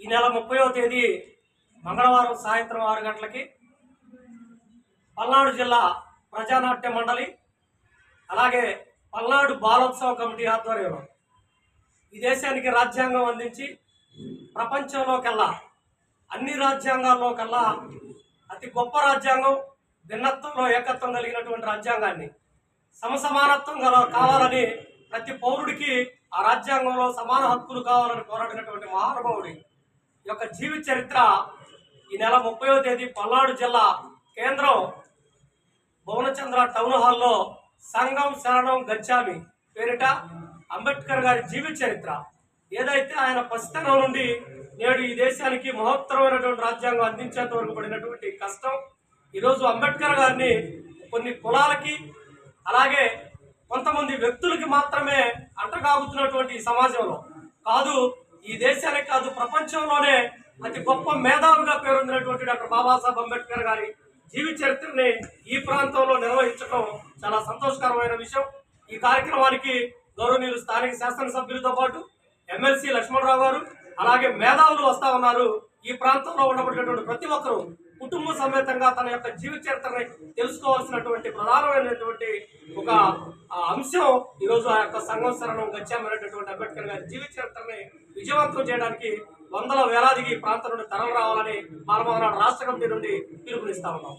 ఈ నెల ముప్పైవ తేదీ మంగళవారం సాయంత్రం ఆరు గంటలకి పల్నాడు జిల్లా ప్రజానాట్య మండలి అలాగే పల్నాడు బాలోత్సవ కమిటీ ఆధ్వర్యంలో ఈ దేశానికి రాజ్యాంగం అందించి ప్రపంచంలోకెల్లా అన్ని రాజ్యాంగాల్లో కల్లా అతి గొప్ప రాజ్యాంగం భిన్నత్వంలో ఏకత్వం కలిగినటువంటి రాజ్యాంగాన్ని సమసమానత్వం గల కావాలని ప్రతి పౌరుడికి ఆ రాజ్యాంగంలో సమాన హక్కులు కావాలని పోరాడినటువంటి మహానుభావుడి యొక్క జీవిత చరిత్ర ఈ నెల ముప్పయో తేదీ పల్నాడు జిల్లా కేంద్రం భువనచంద్ర టౌన్ హాల్లో సంఘం శరణం గచ్చామి పేరిట అంబేద్కర్ గారి జీవిత చరిత్ర. ఏదైతే ఆయన పసితనం నుండి నేడు ఈ దేశానికి మహోత్తరమైనటువంటి రాజ్యాంగం అందించేంత వరకు పడినటువంటి కష్టం ఈరోజు అంబేద్కర్ గారిని కొన్ని కులాలకి అలాగే కొంతమంది వ్యక్తులకి మాత్రమే అంటగాగుతున్నటువంటి సమాజంలో. కాదు ఈ దేశానికి కాదు ప్రపంచంలోనే అతి గొప్ప మేధావిగా పేరొందినటువంటి డాక్టర్ బాబాసాహెబ్ అంబేద్కర్ గారి జీవిత చరిత్రని ఈ ప్రాంతంలో నిర్వహించడం చాలా సంతోషకరమైన విషయం. ఈ కార్యక్రమానికి గౌరవనీయులు స్థానిక శాసనసభ్యులతో పాటు ఎమ్మెల్సీ లక్ష్మణరావు గారు అలాగే మేధావులు వస్తా ఉన్నారు. ఈ ప్రాంతంలో ఉండబడినటువంటి ప్రతి ఒక్కరూ కుటుంబ సమేతంగా తన యొక్క జీవిత చరిత్రని తెలుసుకోవాల్సినటువంటి ప్రధానమైనటువంటి ఒక అంశం ఈరోజు ఆ యొక్క సంఘం శరణం గచ్చామైనటువంటి అంబేద్కర్ గారి జీవిత చరిత్రని విజయవంతం చేయడానికి వందల వేలాదికి ప్రాంతం నుండి తరం రావాలని మానవనాడు రాష్ట్ర కమిటీ నుండి పిలుపునిస్తా ఉన్నాం.